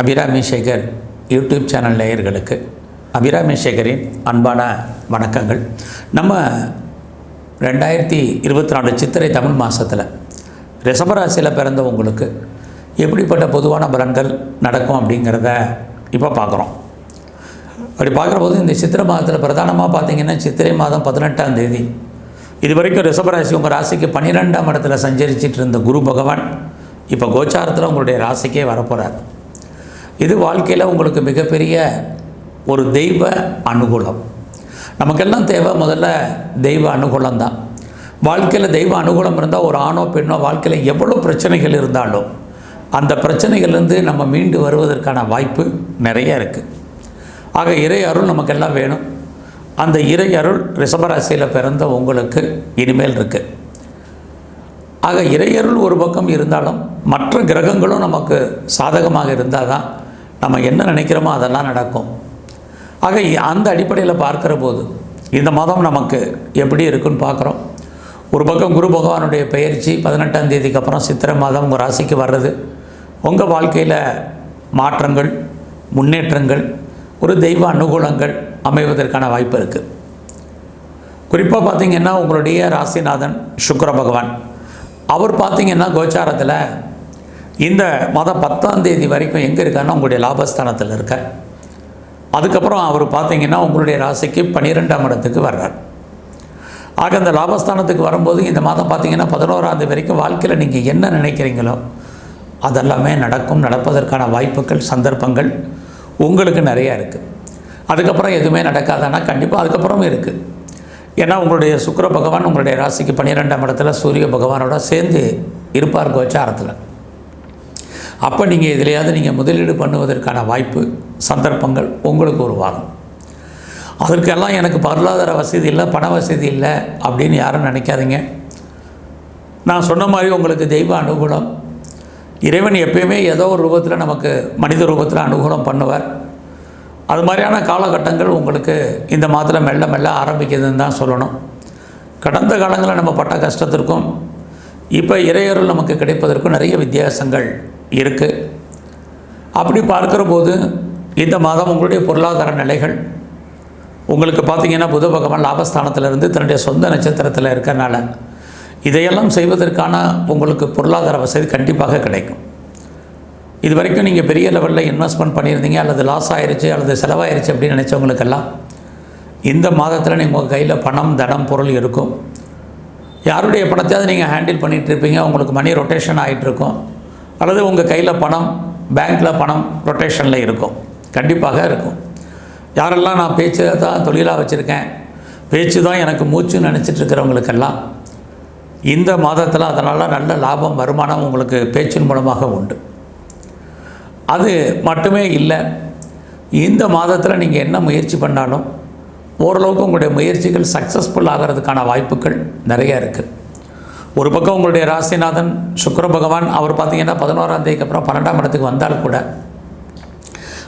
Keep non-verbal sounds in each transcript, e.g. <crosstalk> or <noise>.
Abirami Sekar YouTube channel நேயர்களுக்கு அபிராமி சேகரின் அன்பான வணக்கங்கள். நம்ம ரெண்டாயிரத்தி இருபத்தி நாலு சித்திரை தமிழ் மாதத்தில் ரிஷபராசியில் பிறந்த உங்களுக்கு எப்படிப்பட்ட பொதுவான பலன்கள் நடக்கும் அப்படிங்கிறத இப்போ பார்க்குறோம் அப்படி பார்க்குறபோது இந்த சித்திரை மாதத்தில் பிரதானமாக பார்த்தீங்கன்னா சித்திரை மாதம் பதினெட்டாம் தேதி. இது வரைக்கும் ரிஷபராசி உங்கள் ராசிக்கு பன்னிரெண்டாம் இடத்துல சஞ்சரிச்சிட்டு இருந்த குரு பகவான் இப்போ கோச்சாரத்தில் உங்களுடைய ராசிக்கே வரப்போகிறார் இது வாழ்க்கையில் உங்களுக்கு மிகப்பெரிய ஒரு தெய்வ அனுகூலம். நமக்கெல்லாம் தேவை முதல்ல தெய்வ அனுகூலம் தான் வாழ்க்கையில் தெய்வ அனுகூலம் இருந்தால் ஒரு ஆணோ பெண்ணோ வாழ்க்கையில் எவ்வளோ பிரச்சனைகள் இருந்தாலும் அந்த பிரச்சனைகள்லேருந்து நம்ம மீண்டு வருவதற்கான வாய்ப்பு நிறைய இருக்குது ஆக இறை அருள் நமக்கெல்லாம் வேணும். அந்த இறை அருள் ரிஷபராசியில் பிறந்த உங்களுக்கு இனிமேல் இருக்குது ஆக இறையருள் ஒரு பக்கம் இருந்தாலும் மற்ற கிரகங்களும் நமக்கு சாதகமாக இருந்தால் தான் நம்ம என்ன நினைக்கிறோமோ அதெல்லாம் நடக்கும். ஆக அந்த அடிப்படையில் பார்க்குற போது இந்த மாதம் நமக்கு எப்படி இருக்குன்னு பார்க்குறோம். ஒரு பக்கம் குரு பகவானுடைய பயிற்சி பதினெட்டாம் தேதிக்கு அப்புறம் சித்திரை மாதம் உங்கள் ராசிக்கு வர்றது. உங்கள் வாழ்க்கையில் மாற்றங்கள் முன்னேற்றங்கள் ஒரு தெய்வ அனுகூலங்கள் அமைவதற்கான வாய்ப்பு இருக்குது குறிப்பாக பார்த்தீங்கன்னா உங்களுடைய ராசிநாதன் சுக்கர பகவான். அவர் பார்த்தீங்கன்னா கோச்சாரத்தில் இந்த மாதம் பத்தாம் தேதி வரைக்கும் எங்கே இருக்காருன்னா உங்களுடைய லாபஸ்தானத்தில் இருக்கார். அதுக்கப்புறம் அவர் பார்த்தீங்கன்னா உங்களுடைய ராசிக்கு பன்னிரெண்டாம் இடத்துக்கு வர்றார். ஆக அந்த லாபஸ்தானத்துக்கு வரும்போது இந்த மாதம் பார்த்தீங்கன்னா பதினோராம் தேதி வரைக்கும் வாழ்க்கையில் நீங்கள் என்ன நினைக்கிறீங்களோ அதெல்லாமே நடக்கும் நடப்பதற்கான வாய்ப்புகள் சந்தர்ப்பங்கள் உங்களுக்கு நிறையா இருக்குது அதுக்கப்புறம் எதுவுமே நடக்காதானா கண்டிப்பாக அதுக்கப்புறமும் இருக்குது ஏன்னா உங்களுடைய சுக்கிர பகவான் உங்களுடைய ராசிக்கு பன்னிரெண்டாம் இடத்துல சூரிய பகவானோட சேர்ந்து இருப்பார் கோச்சாரத்தில். அப்போ நீங்கள் எதுலையாவது நீங்கள் முதலீடு பண்ணுவதற்கான வாய்ப்பு சந்தர்ப்பங்கள் உங்களுக்கு உருவாகும். அதற்கெல்லாம் எனக்கு பொருளாதார வசதி இல்லை பண வசதி இல்லை அப்படின்னு யாரும் நினைக்காதீங்க. நான் சொன்ன மாதிரி உங்களுக்கு தெய்வ அனுகூலம். இறைவன் எப்பயுமே ஏதோ ஒரு ரூபத்தில் நமக்கு மனித ரூபத்தில் அனுகூலம் பண்ணுவார். அது மாதிரியான காலகட்டங்கள் உங்களுக்கு இந்த மாதத்தில் மெல்ல மெல்ல ஆரம்பிக்குதுன்னு தான் சொல்லணும். கடந்த காலங்களில் நம்ம பட்ட கஷ்டத்திற்கும் இப்போ இறையருள் நமக்கு கிடைப்பதற்கும் நிறைய வித்தியாசங்கள் இருக்குது அப்படி பார்க்குற போது இந்த மாதம் உங்களுடைய பொருளாதார நிலைகள் உங்களுக்கு பார்த்தீங்கன்னா புத பகவான் லாபஸ்தானத்திலிருந்து தன்னுடைய சொந்த நட்சத்திரத்தில் இருக்கறனால இதையெல்லாம் செய்வதற்கான உங்களுக்கு பொருளாதார வசதி கண்டிப்பாக கிடைக்கும். இது வரைக்கும் நீங்கள் பெரிய லெவலில் இன்வெஸ்ட்மெண்ட் பண்ணியிருந்தீங்க அல்லது லாஸ் ஆயிடுச்சு அல்லது செலவாயிருச்சு அப்படின்னு நினச்சவங்களுக்கெல்லாம் இந்த மாதத்தில் நீங்கள் உங்கள் கையில் பணம் தனம் பொருள் இருக்கும். யாருடைய பணத்தையாவது நீங்கள் ஹேண்டில் பண்ணிகிட்டு இருப்பீங்க உங்களுக்கு மணி ரொட்டேஷன் ஆகிட்டுருக்கும் அல்லது உங்கள் கையில் பணம் பேங்க்கில் பணம் ரொட்டேஷனில் இருக்கும். கண்டிப்பாக இருக்கும். யாரெல்லாம் நான் பேச்சு தான் தொழிலாக வச்சுருக்கேன் பேச்சு தான் எனக்கு மூச்சுன்னு நினச்சிட்டு இருக்கிறவங்களுக்கெல்லாம் இந்த மாதத்தில் அதனால் நல்ல லாபம் வருமானம் உங்களுக்கு பேச்சின் மூலமாக உண்டு. அது மட்டுமே இல்லை இந்த மாதத்தில் நீங்கள் என்ன முயற்சி பண்ணாலும் ஓரளவுக்கு உங்களுடைய முயற்சிகள் சக்ஸஸ்ஃபுல் ஆகிறதுக்கான வாய்ப்புகள் நிறைய இருக்குது ஒரு பக்கம் உங்களுடைய ராசிநாதன் சுக்கர பகவான் அவர் பார்த்தீங்கன்னா பதினோராம் தேதிக்கு அப்புறம் பன்னெண்டாம் இடத்துக்கு வந்தால் கூட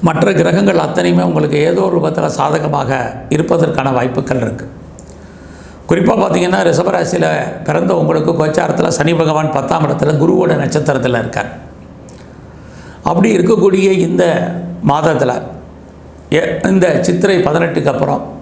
மற்ற கிரகங்கள் அத்தனையுமே உங்களுக்கு ஏதோ ஒரு விதத்தில் சாதகமாக இருப்பதற்கான வாய்ப்புகள் இருக்குது குறிப்பாக பார்த்தீங்கன்னா ரிஷபராசியில் பிறந்த உங்களுக்கு கோச்சாரத்தில் சனி பகவான் பத்தாம் இடத்துல குருவோட நட்சத்திரத்தில் இருக்கார். அப்படி இருக்கக்கூடிய இந்த மாதத்தில் எ- இந்த சித்திரை பதினெட்டுக்கு அப்புறம்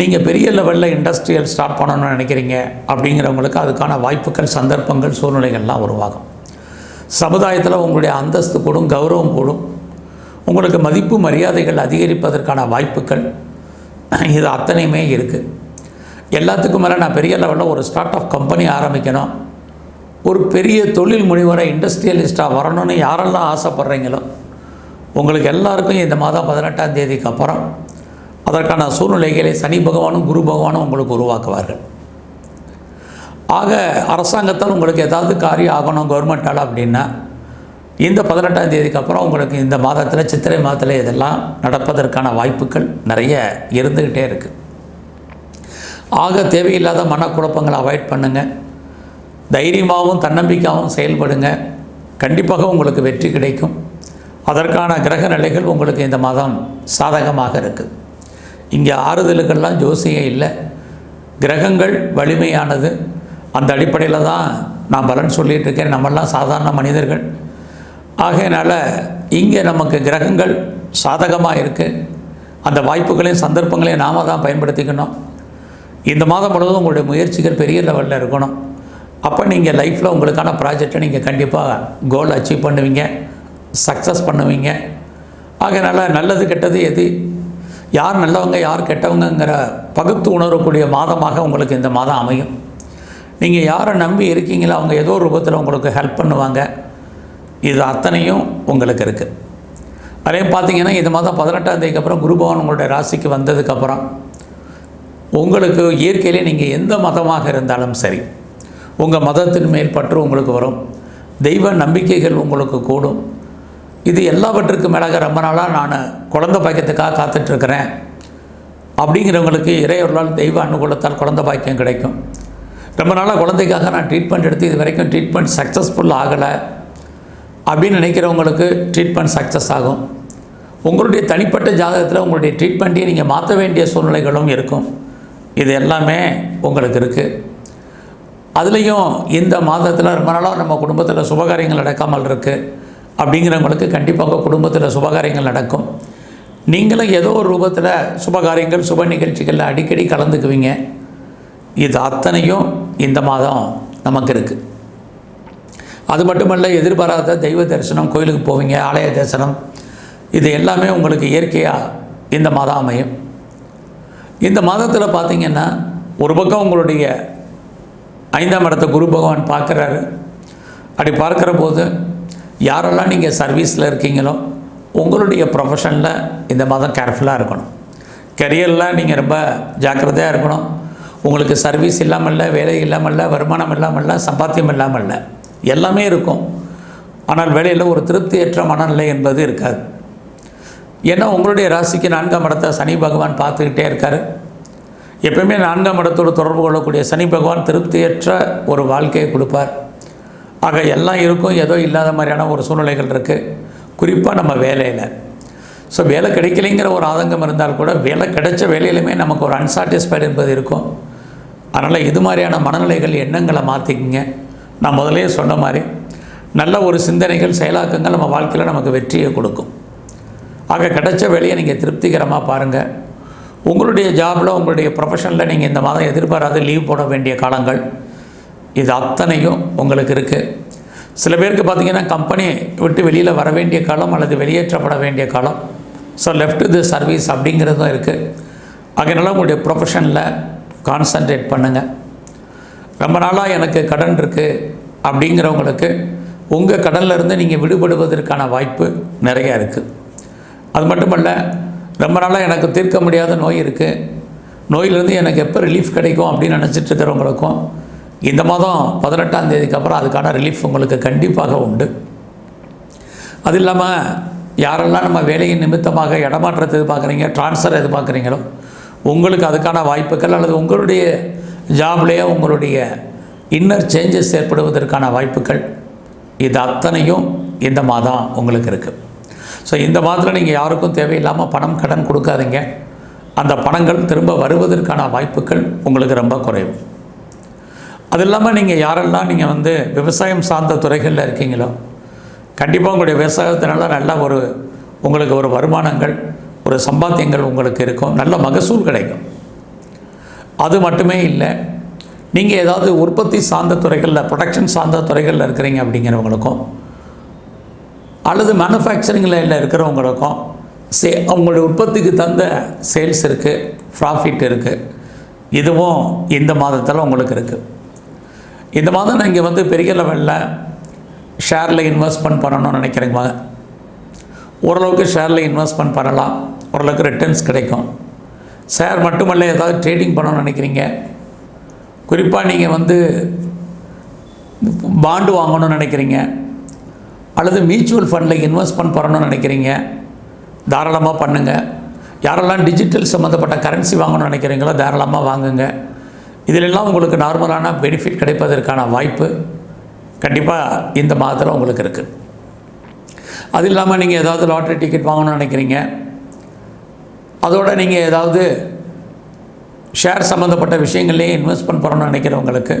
நீங்கள் பெரிய லெவலில் இண்டஸ்ட்ரியல் ஸ்டார்ட் பண்ணணும்னு நினைக்கிறீங்க அப்படிங்கிறவங்களுக்கு அதுக்கான வாய்ப்புகள் சந்தர்ப்பங்கள் சூழ்நிலைகள்லாம் உருவாகும். சமுதாயத்தில் உங்களுடைய அந்தஸ்து கூடும் கௌரவம் கூடும். உங்களுக்கு மதிப்பு மரியாதைகள் அதிகரிப்பதற்கான வாய்ப்புகள் <clears throat> இது அத்தனையுமே இருக்குது எல்லாத்துக்கும் மேலே நான் பெரிய லெவலில் ஒரு ஸ்டார்ட் அப் கம்பெனி ஆரம்பிக்கணும். ஒரு பெரிய தொழில் முனைவரை இண்டஸ்ட்ரியலிஸ்ட்டாக வரணும்னு யாரெல்லாம் ஆசைப்பட்றீங்களோ உங்களுக்கு எல்லாருக்கும் இந்த மாதம் பதினெட்டாம் தேதிக்கு அப்புறம் அதற்கான சூழ்நிலைகளை சனி பகவானும் குரு பகவானும் உங்களுக்கு உருவாக்குவார்கள். ஆக அரசாங்கத்தால் உங்களுக்கு ஏதாவது காரியம் ஆகணும் கவர்மெண்ட்டால் அப்படின்னா இந்த பதினெட்டாம் தேதிக்கு அப்புறம் உங்களுக்கு இந்த மாதத்தில் சித்திரை மாதத்தில் இதெல்லாம் நடப்பதற்கான வாய்ப்புகள் நிறைய இருந்துக்கிட்டே இருக்குது ஆக தேவையில்லாத மனக்குழப்பங்களை அவாய்ட் பண்ணுங்கள் தைரியமாகவும் தன்னம்பிக்கையாகவும் செயல்படுங்க. கண்டிப்பாக உங்களுக்கு வெற்றி கிடைக்கும். அதற்கான கிரக நிலைகள் உங்களுக்கு இந்த மாதம் சாதகமாக இருக்குது இங்கே ஆறுதலுக்கெல்லாம் ஜோசியம் இல்லை. கிரகங்கள் வலிமையானது. அந்த அடிப்படையில் தான் நான் பலன் சொல்லிகிட்டு இருக்கேன். நம்மெல்லாம் சாதாரண மனிதர்கள். ஆகையினால் இங்கே நமக்கு கிரகங்கள் சாதகமாக இருக்குது அந்த வாய்ப்புகளையும் சந்தர்ப்பங்களையும் நாம தான் பயன்படுத்திக்கணும். இந்த மாதம் முழுவதும் உங்களுடைய முயற்சிகள் பெரிய லெவலில் இருக்கணும். அப்போ நீங்கள் லைஃப்பில் உங்களுக்கான ப்ராஜெக்டை நீங்கள் கண்டிப்பாக கோல் அச்சீவ் பண்ணுவீங்க. சக்ஸஸ் பண்ணுவீங்க. ஆகையினால நல்லது கெட்டது எது? யார் நல்லவங்க யார் கெட்டவங்கங்கிற பகுத்து உணரக்கூடிய மாதமாக உங்களுக்கு இந்த மாதம் அமையும். நீங்கள் யாரை நம்பி இருக்கீங்களோ அவங்க ஏதோ ஒரு ரூபத்தில் உங்களுக்கு ஹெல்ப் பண்ணுவாங்க. இது அத்தனையும் உங்களுக்கு இருக்குது அதே பார்த்தீங்கன்னா இது மாதம் பதினெட்டாம் தேதிக்கு அப்புறம் குருபவன் உங்களுடைய ராசிக்கு வந்ததுக்கப்புறம் உங்களுக்கு இயற்கையிலே நீங்கள் எந்த மதமாக இருந்தாலும் சரி உங்கள் மதத்தின் மேற்பற்று உங்களுக்கு வரும். தெய்வ நம்பிக்கைகள் உங்களுக்கு கூடும். இது எல்லாவற்றுக்கும் மேலாக ரொம்ப நாளாக நான் குழந்த பாக்கியத்துக்காக காத்துட்ருக்கிறேன். அப்படிங்கிறவங்களுக்கு இறையொருளால் தெய்வ அனுகூலத்தால் குழந்த பாக்கியம் கிடைக்கும். ரொம்ப நாளாக குழந்தைக்காக நான் ட்ரீட்மெண்ட் எடுத்து இது வரைக்கும் ட்ரீட்மெண்ட் சக்ஸஸ்ஃபுல் ஆகலை. அப்படின்னு நினைக்கிறவங்களுக்கு ட்ரீட்மெண்ட் சக்ஸஸ் ஆகும். உங்களுடைய தனிப்பட்ட ஜாதகத்தில் உங்களுடைய ட்ரீட்மெண்ட்டையும் நீங்கள் மாற்ற வேண்டிய சூழ்நிலைகளும் இருக்கும். இது எல்லாமே உங்களுக்கு இருக்குது அதுலேயும் இந்த மாதத்தில் ரொம்ப நாளாக நம்ம குடும்பத்தில் சுபகாரியங்கள் நடக்காமல் இருக்குது அப்படிங்கிறவங்களுக்கு கண்டிப்பாக குடும்பத்தில் சுபகாரியங்கள் நடக்கும். நீங்களும் ஏதோ ஒரு ரூபத்தில் சுபகாரியங்கள் சுப நிகழ்ச்சிகளில் அடிக்கடி கலந்துக்குவீங்க. இது அத்தனையும் இந்த மாதம் நமக்கு இருக்குது அது மட்டுமல்ல எதிர்பாராத தெய்வ தரிசனம் கோயிலுக்கு போவீங்க ஆலய தரிசனம். இது எல்லாமே உங்களுக்கு இயற்கையாக இந்த மாதம் அமையும். இந்த மாதத்தில் பார்த்தீங்கன்னா ஒரு பக்கம் உங்களுடைய ஐந்தாம் இடத்த குரு பகவான் பார்க்குறாரு. அப்படி பார்க்குற போது யாரெல்லாம் நீங்கள் சர்வீஸில் இருக்கீங்களோ உங்களுடைய ப்ரொஃபஷனில் இந்த மாதம் கேர்ஃபுல்லாக இருக்கணும். கெரியரில் நீங்கள் ரொம்ப ஜாக்கிரதையாக இருக்கணும். உங்களுக்கு சர்வீஸ் இல்லாமல் இல்லை வேலை இல்லாமல்ல வருமானம் இல்லாமல் இல்லை சம்பாத்தியம் இல்லாமல்ல எல்லாமே இருக்கும். ஆனால் வேலையில் ஒரு திருப்தியற்ற மனநிலை என்பது இருக்காது. ஏன்னா உங்களுடைய ராசிக்கு நான்காம் இடத்தை சனி பகவான் பார்த்துக்கிட்டே இருக்கார். எப்பயுமே நான்காம் இடத்தோடு தொடர்பு கொள்ளக்கூடிய சனி பகவான் திருப்தியற்ற ஒரு வாழ்க்கையை கொடுப்பார். ஆக எல்லாம் இருக்கும். ஏதோ இல்லாத மாதிரியான ஒரு சூழ்நிலைகள் இருக்குது குறிப்பாக நம்ம வேலையில். ஸோ வேலை கிடைக்கலைங்கிற ஒரு ஆதங்கம் இருந்தால் கூட வேலை கிடைச்ச வேலையிலுமே நமக்கு ஒரு அன்சாட்டிஸ்ஃபைடு என்பது இருக்கும். அதனால் இது மாதிரியான மனநிலைகள் எண்ணங்களை மாற்றிக்கிங்க நான் முதலே சொன்ன மாதிரி நல்ல ஒரு சிந்தனைகள் செயலாக்கங்கள் நம்ம வாழ்க்கையில் நமக்கு வெற்றியை கொடுக்கும். ஆக கிடைச்ச வேலையை நீங்கள் திருப்திகரமாக பாருங்கள் உங்களுடைய ஜாபில் உங்களுடைய ப்ரொஃபஷனில் நீங்கள் இந்த மாதம் எதிர்பாராத லீவ் போட வேண்டிய காலங்கள் இது அத்தனையும் உங்களுக்கு இருக்குது சில பேருக்கு பார்த்தீங்கன்னா கம்பெனி விட்டு வெளியில் வர வேண்டிய காலம் அல்லது வெளியேற்றப்பட வேண்டிய காலம். ஸோ லெஃப்ட் தி சர்வீஸ் அப்படிங்கிறதும் இருக்குது அதனால் உங்களுடைய ப்ரொஃபஷனில் கான்சன்ட்ரேட் பண்ணுங்கள் ரொம்ப நாளாக எனக்கு கடன் இருக்குது அப்படிங்கிறவங்களுக்கு உங்கள் கடன்லேருந்து நீங்கள் விடுபடுவதற்கான வாய்ப்பு நிறையா இருக்குது அது மட்டுமல்ல ரொம்ப நாளாக எனக்கு தீர்க்க முடியாத நோய் இருக்குது நோயிலேருந்து எனக்கு எப்போ ரிலீஃப் கிடைக்கும் அப்படின்னு நினச்சிட்டு இருக்கிறவங்களுக்கும் இந்த மாதம் பதினெட்டாம் தேதிக்கு அப்புறம் அதுக்கான ரிலீஃப் உங்களுக்கு கண்டிப்பாக உண்டு. அது இல்லாமல் யாரெல்லாம் நம்ம வேலையின் நிமித்தமாக இடமாற்றத்தை எதிர்பார்க்குறீங்க ட்ரான்ஸ்ஃபர் எதிர்பார்க்குறீங்களோ உங்களுக்கு அதுக்கான வாய்ப்புகள் அல்லது உங்களுடைய ஜாப்லேயே உங்களுடைய இன்னர் சேஞ்சஸ் ஏற்படுவதற்கான வாய்ப்புகள் இது அத்தனையும் இந்த மாதம் உங்களுக்கு இருக்குது ஸோ இந்த மாதத்தில் நீங்கள் யாருக்கும் தேவையில்லாமல் பணம் கடன் கொடுக்காதீங்க. அந்த பணங்கள் திரும்ப வருவதற்கான வாய்ப்புகள் உங்களுக்கு ரொம்ப குறைவு. அது இல்லாமல் நீங்கள் யாரெல்லாம் நீங்கள் வந்து விவசாயம் சார்ந்த துறைகளில் இருக்கீங்களோ கண்டிப்பாக உங்களுடைய விவசாயத்தினால நல்ல ஒரு உங்களுக்கு ஒரு வருமானங்கள் ஒரு சம்பாத்தியங்கள் உங்களுக்கு இருக்கும். நல்ல மகசூல் கிடைக்கும். அது மட்டுமே இல்லை நீங்கள் ஏதாவது உற்பத்தி சார்ந்த துறைகளில் ப்ரொடக்ஷன் சார்ந்த துறைகளில் இருக்கிறீங்க அப்படிங்கிறவங்களுக்கும் அல்லது மேனுஃபேக்சரிங்கில் இருக்கிறவங்களுக்கும் சே அவங்களுடைய உற்பத்திக்கு தந்த சேல்ஸ் இருக்குது ப்ராஃபிட் இருக்குது இதுவும் இந்த மாதத்தில் உங்களுக்கு இருக்குது இந்த மாதம் நீங்கள் வந்து பெரிய லெவலில் ஷேரில் இன்வெஸ்ட்மெண்ட் பண்ணணும்னு நினைக்கிறீங்க ஓரளவுக்கு ஷேரில் இன்வெஸ்ட்மெண்ட் பண்ணலாம். ஓரளவுக்கு ரிட்டர்ன்ஸ் கிடைக்கும். ஷேர் மட்டுமல்ல ஏதாவது ட்ரேடிங் பண்ணணும்னு நினைக்கிறீங்க. குறிப்பாக நீங்கள் வந்து பாண்டு வாங்கணும்னு நினைக்கிறீங்க. அல்லது மியூச்சுவல் ஃபண்டில் இன்வெஸ்ட்மெண்ட் பண்ணணும்னு நினைக்கிறீங்க. தாராளமாக பண்ணுங்கள் யாரெல்லாம் டிஜிட்டல் சம்மந்தப்பட்ட கரன்சி வாங்கணும்னு நினைக்கிறீங்களோ தாராளமாக வாங்குங்க. இதிலெல்லாம் உங்களுக்கு நார்மலான பெனிஃபிட் கிடைப்பதற்கான வாய்ப்பு கண்டிப்பாக இந்த மாதத்தில் உங்களுக்கு இருக்குது அது இல்லாமல் நீங்கள் ஏதாவது லாட்ரி டிக்கெட் வாங்கணும்னு நினைக்கிறீங்க. அதோடு நீங்கள் ஏதாவது ஷேர் சம்மந்தப்பட்ட விஷயங்கள்லேயே இன்வெஸ்ட்மெண்ட் பண்ணணும்னு நினைக்கிறவங்களுக்கு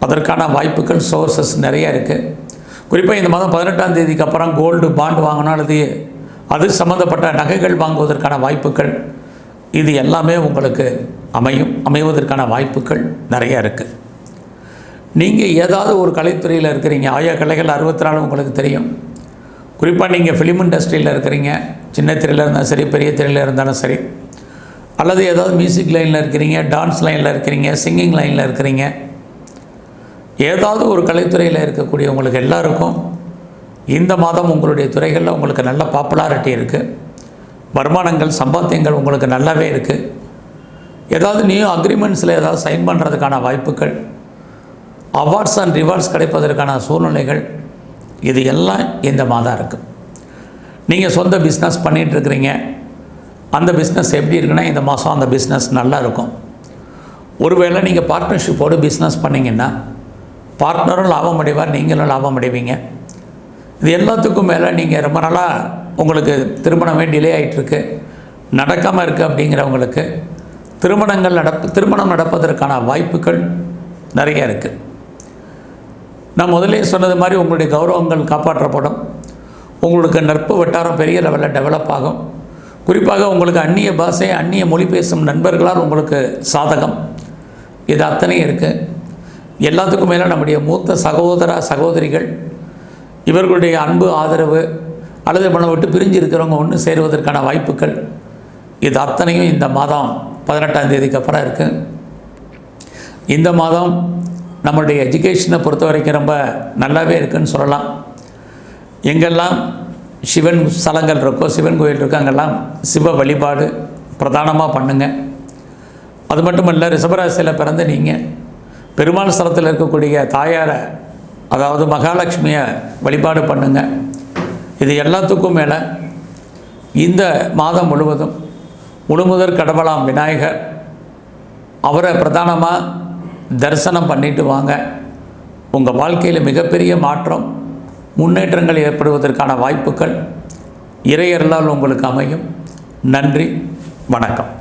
அதற்கான வாய்ப்புகள் சோர்சஸ் நிறைய இருக்குது குறிப்பாக இந்த மாதம் பதினெட்டாம் தேதிக்கு அப்புறம் கோல்டு பாண்ட் வாங்கணும் அல்லது அது சம்மந்தப்பட்ட நகைகள் வாங்குவதற்கான வாய்ப்புகள் இது எல்லாமே உங்களுக்கு அமையும் அமைவதற்கான வாய்ப்புகள் நிறைய இருக்குது நீங்கள் ஏதாவது ஒரு கலைத்துறையில் இருக்கிறீங்க ஆயா கலைகள் அறுபத்தி நாலு உங்களுக்கு தெரியும். குறிப்பாக நீங்கள் ஃபிலிம் இண்டஸ்ட்ரியில் இருக்கிறீங்க சின்ன திரையில் இருந்தாலும் சரி பெரிய திரையில் இருந்தாலும் சரி. அல்லது ஏதாவது மியூசிக் லைனில் இருக்கிறீங்க டான்ஸ் லைனில் இருக்கிறீங்க சிங்கிங் லைனில் இருக்கிறீங்க. ஏதாவது ஒரு கலைத்துறையில் இருக்கக்கூடிய உங்களுக்கு எல்லாருக்கும் இந்த மாதம் உங்களுடைய துறைகளில் உங்களுக்கு நல்ல பாப்புலாரிட்டி இருக்குது வருமானங்கள் சம்பாத்தியங்கள் உங்களுக்கு நல்லாவே இருக்குது ஏதாவது நியூ அக்ரிமெண்ட்ஸில் ஏதாவது சைன் பண்ணுறதுக்கான வாய்ப்புகள் அவார்ட்ஸ் அண்ட் ரிவார்ட்ஸ் கிடைப்பதற்கான சூழ்நிலைகள் இது எல்லாம் இந்த மாதம் இருக்குது நீங்கள் சொந்த பிஸ்னஸ் பண்ணிகிட்ருக்கிறீங்க அந்த பிஸ்னஸ் எப்படி இருக்குன்னா இந்த மாதம் அந்த பிஸ்னஸ் நல்லா இருக்கும். ஒருவேளை நீங்கள் பார்ட்னர்ஷிப்போடு பிஸ்னஸ் பண்ணிங்கன்னா பார்ட்னரும் லாபம் அடைவார் நீங்களும் லாபம் அடைவீங்க. இது எல்லாத்துக்கும் மேலே நீங்கள் ரொம்ப நாளாக உங்களுக்கு திருமணமே டிலே ஆகிட்டுருக்கு நடக்காமல் இருக்குது அப்படிங்கிறவங்களுக்கு திருமணங்கள் நடப்பு திருமணம் நடப்பதற்கான வாய்ப்புகள் நிறைய இருக்குது நான் முதலே சொன்னது மாதிரி உங்களுடைய கௌரவங்கள் காப்பாற்றப்படும். உங்களுக்கு நட்பு வட்டாரம் பெரிய லெவலில் டெவலப் ஆகும். குறிப்பாக உங்களுக்கு அந்நிய பாஷை அந்நிய மொழி பேசும் நண்பர்களால் உங்களுக்கு சாதகம். இது அத்தனையும் இருக்குது எல்லாத்துக்கும் மேலே நம்முடைய மூத்த சகோதர சகோதரிகள் இவர்களுடைய அன்பு ஆதரவு அல்லது நம்மளை விட்டு பிரிஞ்சு இருக்கிறவங்க ஒன்று சேருவதற்கான வாய்ப்புகள் இது அத்தனையும் இந்த மாதம் பதினெட்டாம் தேதிக்கு அப்புறம் இருக்குது இந்த மாதம் நம்மளுடைய எஜுகேஷனை பொறுத்த வரைக்கும் ரொம்ப நல்லாவே இருக்குன்னு சொல்லலாம். எங்கெல்லாம் சிவன் ஸ்தலங்கள் இருக்கோ சிவன் கோயில் இருக்கோ அங்கெல்லாம் சிவ வழிபாடு பிரதானமாக பண்ணுங்கள் அது மட்டும் இல்லை ரிஷபராசியில் பிறந்து நீங்கள் பெருமாள் ஸ்தலத்தில் இருக்கக்கூடிய தாயாரை அதாவது மகாலட்சுமியை வழிபாடு பண்ணுங்க. இது எல்லாத்துக்கும் மேலே இந்த மாதம் முழுவதும் முழுமுதற் கடவுளாம் விநாயகர். அவரை பிரதானமாக தரிசனம் பண்ணிட்டு வாங்க. உங்கள் வாழ்க்கையில் மிகப்பெரிய மாற்றம் முன்னேற்றங்கள் ஏற்படுவதற்கான வாய்ப்புகள் இறையர்களால் உங்களுக்கு அமையும். நன்றி வணக்கம்.